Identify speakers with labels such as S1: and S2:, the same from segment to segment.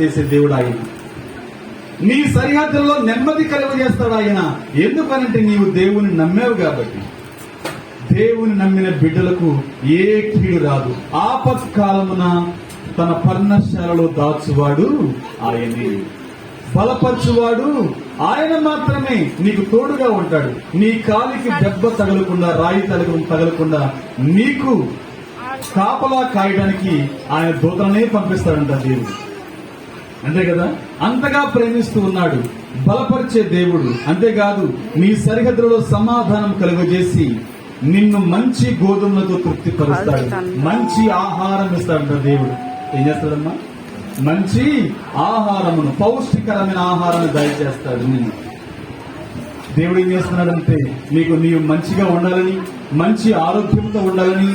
S1: చేసే దేవుడు ఆయన. నీ సరిహద్దుల్లో నెమ్మది కలుగు చేస్తాడు ఆయన. ఎందుకనంటే నీవు దేవుని నమ్మావు కాబట్టి. దేవుని నమ్మిన బిడ్డలకు ఏ కీడు రాదు. ఆపత్కాలమున తన పర్ణశాలలో దాచువాడు ఆయనే. బలపరచువాడు ఆయన మాత్రమే నీకు తోడుగా ఉంటాడు. నీ కాలికి దెబ్బ తగలకుండా రాయి తగల తగలకుండా నీకు కాపలా కాయడానికి ఆయన దూతలనే పంపిస్తాడంట దేవుడు. అంతే కదా? అంతగా ప్రేమిస్తూ ఉన్నాడు. బలపరిచే దేవుడు. అంతేకాదు నీ సరిహద్దులలో సమాధానం కలుగజేసి నిన్ను మంచి గోధుమలతో తృప్తిపరుస్తాడు. మంచి ఆహారం ఇస్తాడంట దేవుడు. ఏం చేస్తాడమ్మా? మంచి ఆహారమును పౌష్టికరమైన ఆహారాన్ని దయచేస్తాడు నిన్ను. దేవుడు ఏం చేస్తున్నాడంటే నీకు నీవు మంచిగా ఉండాలని మంచి ఆరోగ్యంతో ఉండాలని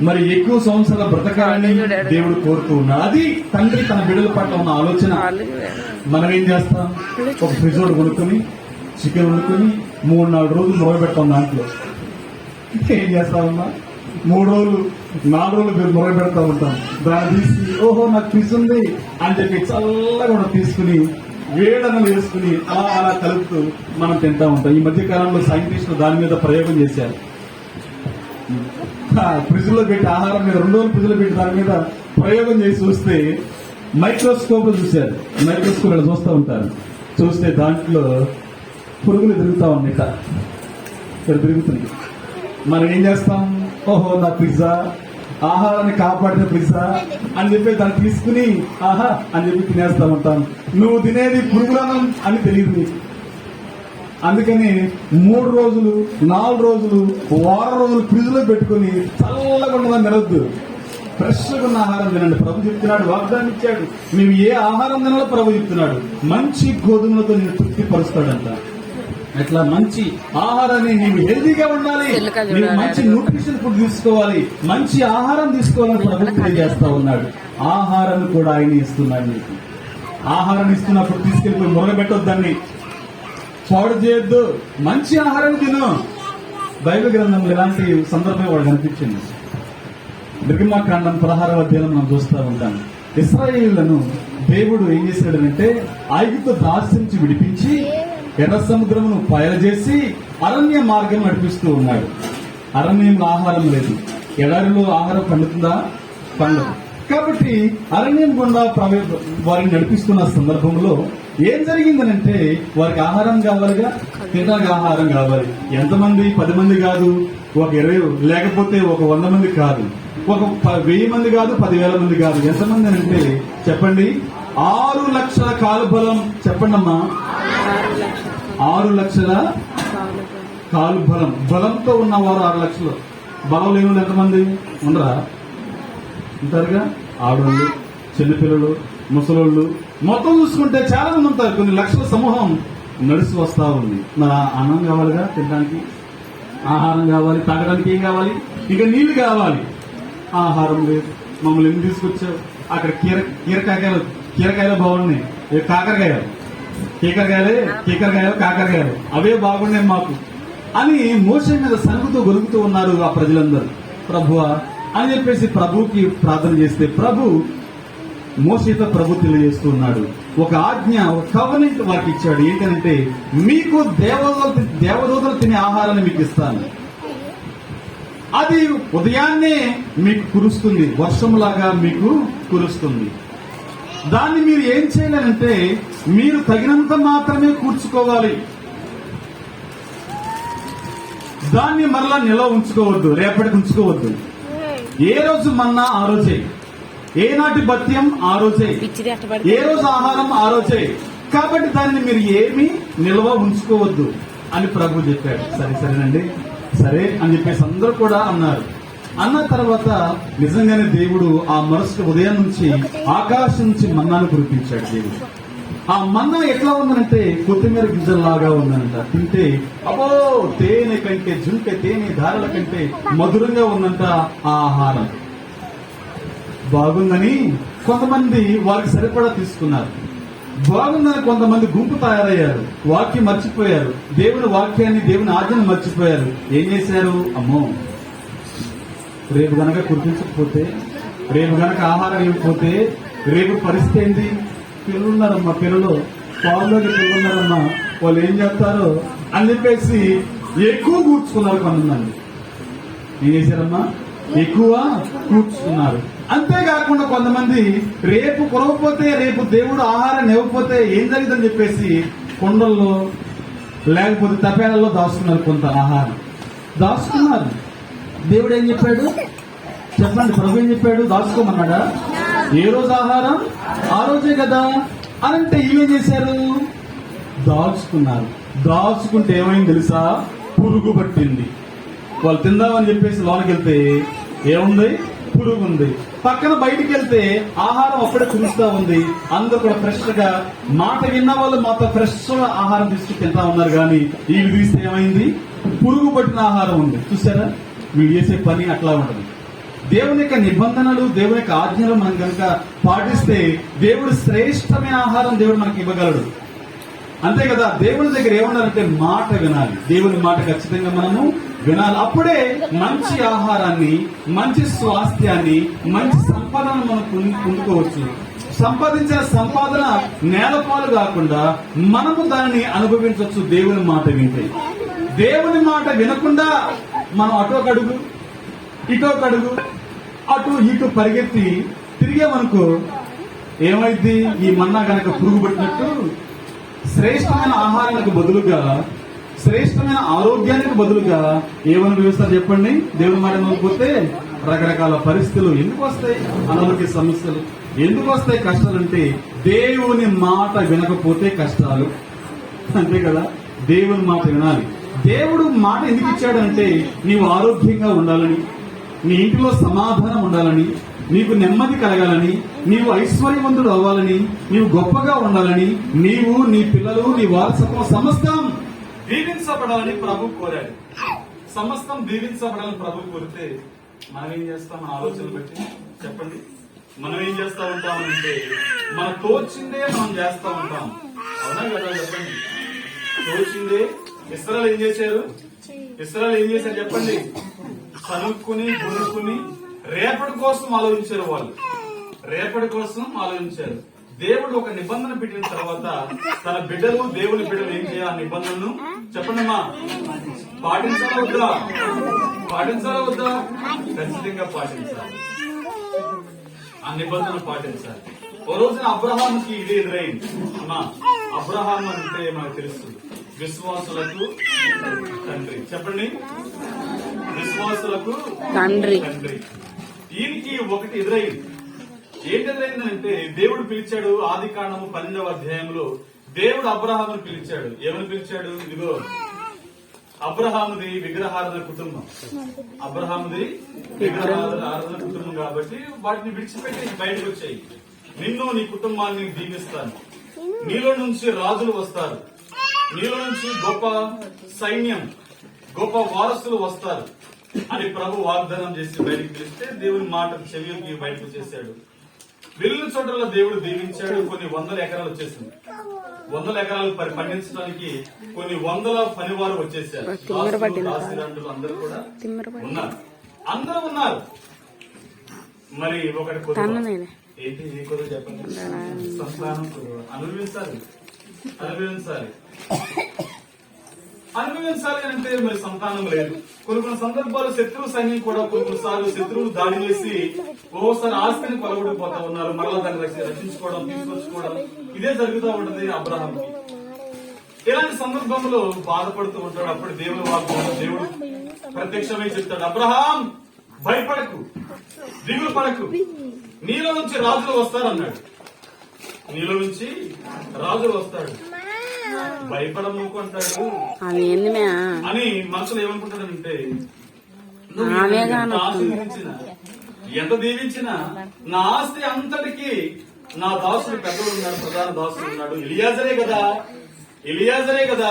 S1: మరి ఎక్కువ సంవత్సరాల బ్రతకాలని దేవుడు కోరుతూ ఉన్నాడు అది తండ్రి తన బిడ్డల పట్ల ఉన్న ఆలోచన. మనం ఏం చేస్తాం? ఒక ఒకటి కొనుక్కొని చికెన్ వండుకొని మూడు నాలుగు రోజులు మొదలుపెట్టాం దాంట్లో. ఏం చేస్తామమ్మా మూడు రోజులు నాలుగు రోజులు మేము మొదలు పెడతా ఉంటాం. దాన్ని తీసి ఓహో నాకు ఫ్రిడ్జ్ ఉంది అని చెప్పి చల్లగా కూడా తీసుకుని వేడనలు వేసుకుని అలా అలా కలుపుతూ మనం తింటా ఉంటాం. ఈ మధ్య కాలంలో సైంటిస్టులు దాని మీద ప్రయోగం చేశారు. ఫ్రిడ్జ్లో పెట్టి ఆహారం మీద రెండు రోజులు ఫ్రిడ్జ్లో పెట్టి దాని మీద ప్రయోగం చేసి చూస్తే మైక్రోస్కోప్ చూశారు. మైక్రోస్కోప్ ఇలా చూస్తూ ఉంటారు. చూస్తే దాంట్లో పురుగులు తిరుగుతా ఉన్నట. ఇక్కడ తిరుగుతున్నాయి. మనం ఏం చేస్తాం? ఓహో నా పిజ్జా. ఆహారాన్ని కాపాడిన పిజ్జా అని చెప్పి దాన్ని తీసుకుని ఆహా అని చెప్పి తినేస్తా ఉంటాం. నువ్వు తినేది పురుగులనం అని తెలియదు అందుకని మూడు రోజులు నాలుగు రోజులు వారం రోజులు ఫ్రిడ్జ్లో పెట్టుకుని చల్లగా ఉండదని తినొద్దు ఫ్రెష్ ఉన్న ఆహారం తినండి. ప్రభు చెప్తున్నాడు వాగ్దానం ఇచ్చాడు. మేము ఏ ఆహారం తినాలో ప్రభు చెప్తున్నాడు. మంచి గోధుమలతో నేను తృప్తిపరుస్తాడంట. అట్లా మంచి ఆహారాన్ని నీవు హెల్దీగా ఉండాలి. మంచి న్యూట్రిషన్ ఫుడ్ తీసుకోవాలి. మంచి ఆహారం తీసుకోవాలని ప్రభు తెలియజేస్తా ఉన్నాడు. ఆహారం కూడా ఆయన ఇస్తున్నాడు నీకు. ఆహారం ఇస్తున్నప్పుడు తీసుకెళ్ళిపోయి మురగబెట్టొద్దని పాడు చేయొద్దు మంచి ఆహారం తిను. బైబిల్ గ్రంథంలో ఇలాంటి సందర్భం వాడు కనిపించింది. నిర్గమాకాండం పదహారవ అధ్యాయం మనం చూస్తూ ఉంటాం. ఇస్రాయిలను దేవుడు ఏం చేశాడనంటే ఐగుప్తు దాసి నుంచి విడిపించి ఎర్ర సముద్రమును చేసి అరణ్య మార్గం నడిపిస్తూ ఉన్నాడు. అరణ్యంలో ఆహారం లేదు. ఎడారిలో ఆహారం పండుతుందా? పండదు. కాబట్టి అరణ్యం గుండా ప్రవే వారిని నడిపిస్తున్న సందర్భంలో ఏం జరిగిందనంటే వారికి ఆహారం కావాలిగా తినడానికి ఆహారం కావాలి. ఎంతమంది? పది మంది కాదు. ఒక ఇరవై లేకపోతే ఒక వంద మంది కాదు. ఒక వెయ్యి మంది కాదు పదివేల మంది కాదు. ఎంతమంది అని అంటే చెప్పండి ఆరు లక్షల కాలు బలం చెప్పండి అమ్మా. ఆరు లక్షల కాలు బలం బలంతో ఉన్నవారు ఆరు లక్షలు. బలం లేని ఎంతమంది? ఉండరా? ఉంటారుగా? ఆడవాళ్ళు చిన్నపిల్లలు ముసలోళ్ళు మొత్తం చూసుకుంటే చాలా మంది ఉంటారు కొన్ని లక్షల సమూహం నడిచి వస్తూ ఉంది. నా అన్నం కావాలిగా తినడానికి ఆహారం కావాలి తాగడానికి ఏం కావాలి? ఇక నీళ్ళు కావాలి. ఆహారం లేదు. మమ్మల్ని ఎందుకు తీసుకొచ్చావు? అక్కడ కీర కీరకాయలు కీరకాయలు బాగున్నాయి ఇక కాకరకాయలు? కీకరకాయలే కీకరకాయలు కాకరకాయలు. అవే బాగున్నాయి మాకు. అని మోసం మీద సనుగుతూ గొలుగుతూ ఉన్నారు ఆ ప్రజలందరూ. ప్రభువా అని చెప్పేసి ప్రభుకి ప్రార్థన చేస్తే ప్రభు మోసతో ప్రభు తెలియజేస్తూ ఉన్నాడు. ఒక ఆజ్ఞ ఒక కవనెంట్ వారికి ఇచ్చాడు. ఏంటంటే మీకు దేవదూత దేవదూతలు తినే ఆహారాన్ని మీకు ఇస్తాను. అది ఉదయాన్నే మీకు కురుస్తుంది. వర్షంలాగా మీకు కురుస్తుంది. దాన్ని మీరు ఏం చేయాలంటే మీరు తగినంత మాత్రమే కూర్చుకోవాలి. దాన్ని మరలా నిల్వ ఉంచుకోవద్దు రేపటికి ఉంచుకోవద్దు. ఏ రోజు మన్నా ఆ రోజే. ఏనాటి భత్యం ఆ రోజే. ఏ రోజు ఆహారం ఆ రోజే. కాబట్టి దాన్ని మీరు ఏమీ నిల్వ ఉంచుకోవద్దు అని ప్రభు చెప్పాడు. సరే సరేనండి. సరే అని చెప్పేసి అందరూ కూడా అన్నారు. అన్న తర్వాత నిజంగానే దేవుడు ఆ మరుసటి ఉదయం నుంచి ఆకాశం నుంచి మన్నాను కురిపించాడు దేవుడు. ఆ మన్నా ఎట్లా ఉందనంటే కొత్తిమీర గింజల్లాగా ఉందంట తింటే అబ్బో తేనె కంటే జుంటె తేనె ధారల కంటే మధురంగా ఉందంట ఆ ఆహారం. బాగుందని కొంతమంది వారికి సరిపడా తీసుకున్నారు. బాగుందని కొంతమంది గుంపు తయారయ్యారు. వాక్యం మర్చిపోయారు. దేవుని వాక్యాన్ని దేవుని ఆజ్ఞను మర్చిపోయారు. ఏం చేశారు? అమ్మో! రేపు గనక గుర్తించకపోతే రేపు గనక ఆహారం ఇవ్వకపోతే రేపు పరిస్థితి ఏంటి? పిల్లలున్నారమ్మా పిల్లలు. పావులోకి పిల్లలున్నారమ్మా. వాళ్ళు ఏం చేస్తారు? అని చెప్పేసి ఎక్కువ కూర్చుకున్నారు కొంతమంది. ఏం చేశారమ్మా? ఎక్కువ కూర్చున్నారు. అంతేకాకుండా కొంతమంది రేపు కురవపోతే రేపు దేవుడు ఆహారం ఇవ్వకపోతే ఏం జరుగుతుందని చెప్పేసి కొండల్లో లేకపోతే తపేలలో దాచుకున్నారు కొంత ఆహారం. దాచుకున్నారు దేవుడు ఏం చెప్పాడు? చెప్పండి ప్రభు ఏం చెప్పాడు? దాచుకోమన్నాడా? ఏ రోజు ఆహారం? ఆ రోజే కదా. అనంటే ఇవేం చేశారు? దాచుకున్నారు. దాచుకుంటే ఏమైంది తెలుసా? పురుగు పట్టింది. వాళ్ళు తిందామని చెప్పేసి లోనకెళ్తే ఏముంది? పురుగు ఉంది. పక్కన బయటికి వెళ్తే ఆహారం అప్పుడే కురుస్తా ఉంది. అందరు కూడా ఫ్రెష్గా మాట విన్న వాళ్ళు మాతో ఫ్రెష్ ఆహారం తీసుకుని తింటా ఉన్నారు కానీ వీళ్ళు తీస్తే ఏమైంది? పురుగు పట్టిన ఆహారం ఉంది. చూసారా వీళ్ళు చేసే పని అట్లా ఉండదు దేవుని యొక్క నిబంధనలు దేవుని యొక్క ఆజ్ఞలు మనం కనుక పాటిస్తే దేవుడు శ్రేష్టమైన ఆహారం దేవుడు మనకి ఇవ్వగలడు. అంతే కదా? దేవుని దగ్గర ఏమన్నారంటే మాట వినాలి. దేవుని మాట ఖచ్చితంగా మనము వినాలి అప్పుడే మంచి ఆహారాన్ని మంచి స్వాస్థ్యాన్ని మంచి సంపదను మనం పొందుకోవచ్చు సంపాదించిన సంపాదన నేలపాలు కాకుండా మనము దానిని అనుభవించవచ్చు దేవుని మాట వింటే. దేవుని మాట వినకుండా మనం అటో కడుగు ఇటో కడుగు అటు ఇటు పరిగెత్తి తిరిగామనుకో ఏమైంది ఈ మన్నా గనక పురుగు పట్టినట్టు శ్రేష్టమైన ఆహారానికి బదులుగా శ్రేష్టమైన ఆరోగ్యానికి బదులుగా ఏమనుభవిస్తారు చెప్పండి? దేవుని మాట నమ్మకపోతే రకరకాల పరిస్థితులు ఎందుకు వస్తాయి? అనారోగ్య సమస్యలు ఎందుకు వస్తాయి? కష్టాలు అంటే దేవుని మాట వినకపోతే కష్టాలు. అంతే కదా? దేవుని మాట వినాలి. దేవుడు మాట ఎందుకు ఇచ్చాడంటే నీవు ఆరోగ్యంగా ఉండాలని నీ ఇంటిలో సమాధానం ఉండాలని నీకు నెమ్మది కలగాలని నీవు ఐశ్వర్యవంతుడు అవ్వాలని నీవు గొప్పగా ఉండాలని నీవు నీ పిల్లలు నీ వారసత్వం సమస్తం దీవించబడాలని ప్రభు కోరాడు. సమస్తం దీవించబడాలని ప్రభు కోరితే మనం ఏం చేస్తాం? మన ఆలోచనలు బట్టి చెప్పండి. మనం ఏం చేస్తా ఉంటామంటే మన తోచిందే మనం చేస్తా ఉంటాం. అవునా కదా చెప్పండి? తోచిందే ఇస్రాయల్ ఏం చేశారు? ఇస్రాయల్ ఏం చేశారు చెప్పండి? కనుక్కుని గురుకుని రేపటి కోసం ఆలోచించారు వాళ్ళు. రేపటి కోసం ఆలోచించారు. దేవుడు ఒక నిబంధన పెట్టిన తర్వాత తన బిడ్డలు దేవుని బిడ్డలు ఏం చేయాలి? నిబంధనను చెప్పండమ్మా. పాటించాలా వద్దా? పాటించాలా వద్దా? ఖచ్చితంగా పాటించాలి. ఆ నిబంధన పాటించాలి. ఓ రోజున అబ్రహాంకి ఇది ఎదురైంది. అమ్మా అబ్రహాం అంటే మనకు తెలుస్తుంది విశ్వాసులకు తండ్రి. చెప్పండి. విశ్వాసులకు
S2: తండ్రి.
S1: తండ్రి. ఈయనకి ఒకటి ఎదురైంది. ఏం జరిగిందంటే దేవుడు పిలిచాడు ఆది కాండము పన్నెండవ అధ్యాయంలో దేవుడు అబ్రహామును పిలిచాడు. ఏమని పిలిచాడు? ఇదిగో అబ్రహాముది విగ్రహారాధన కుటుంబం. అబ్రహాముది విగ్రహారాధన ఆరాధన కుటుంబం కాబట్టి వాటిని విడిచిపెట్టి బయటకు వచ్చాయి. నిన్ను నీ కుటుంబాన్ని దీవిస్తాను. నీలో నుంచి రాజులు వస్తారు. నీలో నుంచి గొప్ప సైన్యం గొప్ప వారసులు వస్తారు అని ప్రభు వాగ్దానం చేసి బయటకు పిలిస్తే దేవుని మాట చెవికి బయటకు చేశాడు వెళ్ళిన చోట్ల దేవుడు దీవించాడు కొన్ని వందల ఎకరాలు వచ్చేసింది. వందల ఎకరాలు పండించడానికి కొన్ని వందల పనివారు వచ్చేసారు. అందరూ కూడా. ఉన్నారు. అందరూ ఉన్నారు. మరి ఒకటి. ఏంటి చెప్పండి. అనుభవించాలి. అనుభవించాలి. అనుభవించాలి అంటే మరి సంతానం లేదు. కొన్ని కొన్ని సందర్భాలు శత్రువు సైన్యం కూడా కొన్ని కొన్నిసార్లు శత్రువులు దాడి చేసి ఓసారి ఆస్తిని కొలగొడిపోతా ఉన్నారు. మరలా దాన్ని రక్షించుకోవడం తీసుకొచ్చుకోవడం. ఇదే జరుగుతూ ఉంటది అబ్రహం ఇలాంటి సందర్భంలో బాధపడుతూ ఉంటాడు అప్పుడు దేవుడు వాగ్దానం దేవుడు ప్రత్యక్షమై చెప్తాడు అబ్రహాం భయపడకు దిగులు పడకు. నీలో నుంచి రాజులు వస్తారన్నాడు. నీలో నుంచి రాజులు వస్తాడు. భయపడము అంటాడు
S2: అది ఏంది
S1: అని మనసులో ఏమనుకుంటాడంటే ఎంత దీవించినా నా ఆస్తి అంతటికి నా దాసుడు పెద్దలు ఉన్నాడు ప్రధాన దాసుడు ఉన్నాడు. ఇలియాజరే కదా ఇలియాజరే కదా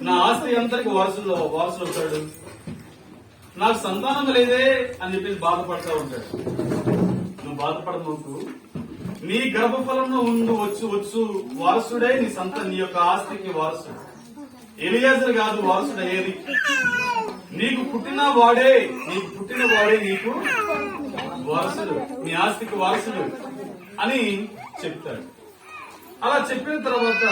S1: నా ఆస్తి అంతటికి వారసులు వారసులు అవుతాడు. నాకు సంతానం లేదే అని చెప్పేసి బాధపడతా ఉంటాడు. నువ్వు బాధపడమోకు. నీ గర్భఫలంలో ఉండు వచ్చు వచ్చు వారసుడే నీ సంత నీ యొక్క ఆస్తికి వారసుడు. ఎలియాజర్ కాదు వారసుడు అయ్యేది నీకు పుట్టిన వాడే నీకు పుట్టిన వాడే నీకు వారసుడు నీ ఆస్తికి వారసుడు అని చెప్తాడు. అలా చెప్పిన తర్వాత